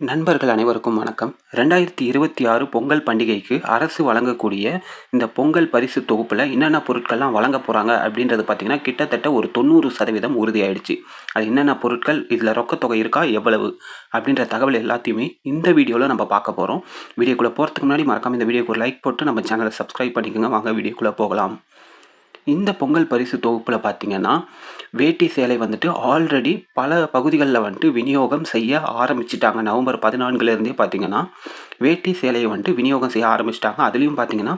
நண்பர்கள் அனைவருக்கும் வணக்கம். ரெண்டாயிரத்தி இருபத்தி ஆறு பொங்கல் பண்டிகைக்கு அரசு வழங்கக்கூடிய இந்த பொங்கல் பரிசு தொகுப்பில் என்னென்ன பொருட்கள்லாம் வழங்க போகிறாங்க அப்படின்றது பார்த்திங்கன்னா கிட்டத்தட்ட ஒரு தொண்ணூறு சதவீதம் உறுதியாயிடுச்சு. அது என்னென்ன பொருட்கள் இதில் ரொக்கத்தொகை இருக்கா எவ்வளவு அப்படின்ற தகவல் எல்லாத்தையுமே இந்த வீடியோவில் நம்ம பார்க்க போகிறோம் வீடியோக்குள்ளே போகிறதுக்கு முன்னாடி மறக்காமல் இந்த வீடியோக்கு ஒரு லைக் போட்டு நம்ம சேனலை சப்ஸ்கிரைப் பண்ணிக்கோங்க. வாங்க வீடியோக்குள்ளே போகலாம். இந்த பொங்கல் பரிசு தொகுப்பில் பார்த்திங்கன்னா வேட்டி சேலை வந்துட்டு ஆல்ரெடி பல பகுதிகளில் வந்துட்டு விநியோகம் செய்ய ஆரம்பிச்சிட்டாங்க. நவம்பர் பதினான்குலேருந்தே பார்த்திங்கன்னா வேட்டி சேலையை வந்துட்டு விநியோகம் செய்ய ஆரம்பிச்சிட்டாங்க. அதுலேயும் பார்த்திங்கன்னா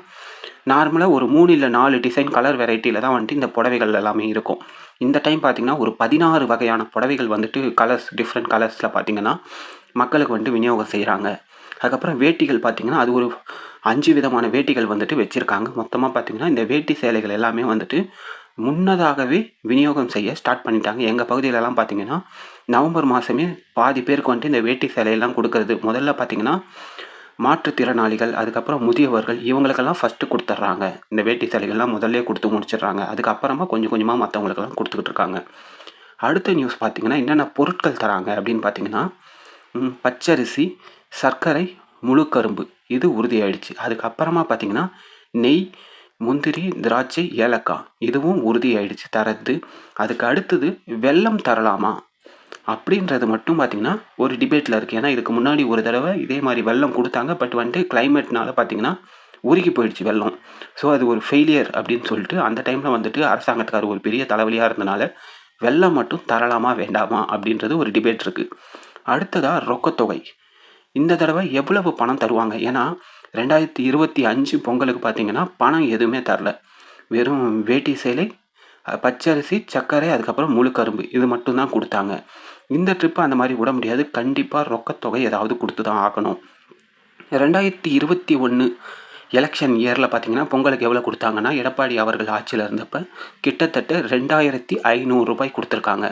நார்மலாக ஒரு மூணு இல்லை நாலு டிசைன் கலர் வெரைட்டியில் தான் வந்துட்டு இந்த புடவைகள் எல்லாமே இருக்கும். இந்த டைம் பார்த்திங்கன்னா ஒரு பதினாறு வகையான புடவைகள் வந்துட்டு கலர்ஸ் டிஃப்ரெண்ட் கலர்ஸில் பார்த்திங்கன்னா மக்களுக்கு வந்துட்டு விநியோகம் செய்கிறாங்க அதுக்கப்புறம் வேட்டிகள் பார்த்திங்கன்னா அது ஒரு அஞ்சு விதமான வேட்டிகள் வந்துட்டு வச்சுருக்காங்க. மொத்தமாக பார்த்திங்கன்னா இந்த வேட்டி சேலைகள் எல்லாமே வந்துட்டு முன்னதாகவே விநியோகம் செய்ய ஸ்டார்ட் பண்ணிட்டாங்க. எங்கள் பகுதியிலலாம் பார்த்திங்கன்னா நவம்பர் மாதமே பாதி பேருக்கு வந்துட்டு இந்த வேட்டி சேலையெல்லாம் கொடுக்கறது. முதல்ல பார்த்திங்கன்னா மாற்றுத்திறனாளிகள் அதுக்கப்புறம் முதியவர்கள் இவங்களுக்கெல்லாம் ஃபஸ்ட்டு கொடுத்துட்றாங்க இந்த வேட்டி சேலைகள்லாம் முதல்ல கொடுத்து முடிச்சிடுறாங்க அதுக்கப்புறமா கொஞ்சம் கொஞ்சமாக மற்றவங்களுக்கெல்லாம் கொடுத்துக்கிட்டு இருக்காங்க. அடுத்த நியூஸ் பார்த்திங்கன்னா என்னென்ன பொருட்கள் தராங்க அப்படின்னு பார்த்திங்கன்னா பச்சரிசி சர்க்கரை முழு கரும்பு இது உறுதியாயிடுச்சு. அதுக்கப்புறமா பார்த்தீங்கன்னா நெய் முந்திரி திராட்சை ஏலக்காய் இதுவும் உறுதியாயிடுச்சு தரது. அதுக்கு அடுத்தது வெல்லம் தரலாமா? அப்படின்றது மட்டும் பார்த்திங்கன்னா ஒரு டிபேட்டில் இருக்குது ஏன்னா இதுக்கு முன்னாடி ஒரு தடவை இதே மாதிரி வெள்ளம் கொடுத்தாங்க. பட் வந்துட்டு கிளைமேட்னால பார்த்திங்கன்னா உருகி போயிடுச்சு வெள்ளம் ஸோ அது ஒரு ஃபெயிலியர் அப்படின்னு சொல்லிட்டு அந்த டைமில் வந்துட்டு அரசாங்கத்துக்கார் ஒரு பெரிய தலைவலியாக இருந்தனால வெள்ளம் மட்டும் தரலாமா வேண்டாமா அப்படின்றது ஒரு டிபேட் இருக்குது அடுத்ததாக ரொக்கத்தொகை. இந்த தடவை எவ்வளவு பணம் தருவாங்க? ஏன்னா ரெண்டாயிரத்தி இருபத்தி அஞ்சு பொங்கலுக்கு பார்த்தீங்கன்னா பணம் எதுவுமே தரல. வெறும் வேட்டி சேலை பச்சரிசி சர்க்கரை அதுக்கப்புறம் முழு கரும்பு. இது மட்டும்தான் கொடுத்தாங்க. இந்த ட்ரிப்பு அந்த மாதிரி விட முடியாது. கண்டிப்பாக ரொக்கத்தொகை ஏதாவது கொடுத்து தான் ஆகணும். ரெண்டாயிரத்தி இருபத்தி ஒன்று எலெக்ஷன் இயரில் பார்த்தீங்கன்னா பொங்கலுக்கு எவ்வளோ கொடுத்தாங்கன்னா எடப்பாடி அவர்கள் ஆட்சியில் இருந்தப்போ கிட்டத்தட்ட ரெண்டாயிரத்தி ஐநூறுரூபாய் கொடுத்துருக்காங்க.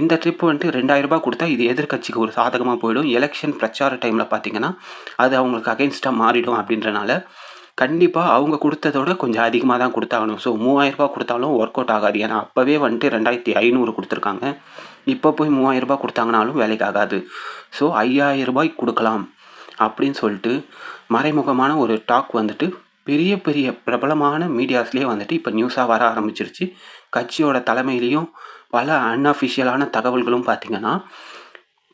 இந்த ட்ரிப் வந்துட்டு ரெண்டாயிரரூபா கொடுத்தா இது எதிர்கட்சிக்கு ஒரு சாதகமாக போயிடும். எலெக்ஷன் பிரச்சார டைமில் பார்த்தீங்கன்னா அது அவங்களுக்கு அகென்ஸ்டாக மாறிடும் அப்படின்றனால கண்டிப்பாக அவங்க கொடுத்ததோட கொஞ்சம் அதிகமாக தான் கொடுத்தாகணும். ஸோ மூவாயிரரூபா கொடுத்தாலும் ஒர்க் அவுட் ஆகாது. ஏன்னா அப்போவே வந்துட்டு ரெண்டாயிரத்தி ஐநூறு கொடுத்துருக்காங்க. இப்போ போய் மூவாயிரரூபா கொடுத்தாங்கனாலும் வேலைக்கு ஆகாது. ஸோ ஐயாயிரம் கொடுக்கலாம் அப்படின்னு சொல்லிட்டு மறைமுகமான ஒரு டாக் வந்துட்டு பெரிய பெரிய பிரபலமான மீடியாஸ்லேயே வந்துட்டு இப்போ நியூஸாக வர ஆரம்பிச்சிருச்சு. கட்சியோட தலைமையிலையும் பல அன்அஃபிஷியலான தகவல்களும் பார்த்திங்கன்னா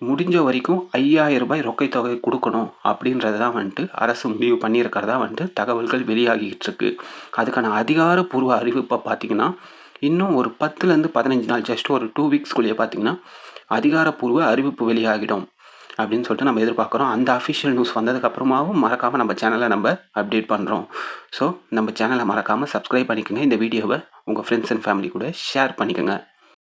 முடிஞ்ச வரைக்கும் ஐயாயிரம் ரூபாய் ரொக்கை தொகை கொடுக்கணும் அப்படின்றது தான் வந்துட்டு அரசு முடிவு பண்ணியிருக்கிறதா வந்துட்டு தகவல்கள் வெளியாகிட்டு இருக்கு அதுக்கான அதிகாரப்பூர்வ அறிவிப்பை பார்த்திங்கன்னா இன்னும் ஒரு பத்துலேருந்து பதினஞ்சு நாள் ஜஸ்ட் ஒரு டூ வீக்ஸ்குள்ளேயே பார்த்திங்கன்னா அதிகாரப்பூர்வ அறிவிப்பு வெளியாகிடும் அப்படின்னு சொல்லிட்டு நம்ம எதிர்பார்க்குறோம். அந்த அஃபிஷியல் நியூஸ் வந்ததுக்கப்புறமாவும் மறக்காமல் நம்ம சேனலை நம்ம அப்டேட் பண்ணுறோம் ஸோ நம்ம சேனலை மறக்காமல் சப்ஸ்கிரைப் பண்ணிக்கோங்க. இந்த வீடியோவை உங்கள் ஃப்ரெண்ட்ஸ் அண்ட் ஃபேமிலி கூட ஷேர் பண்ணிக்கோங்க.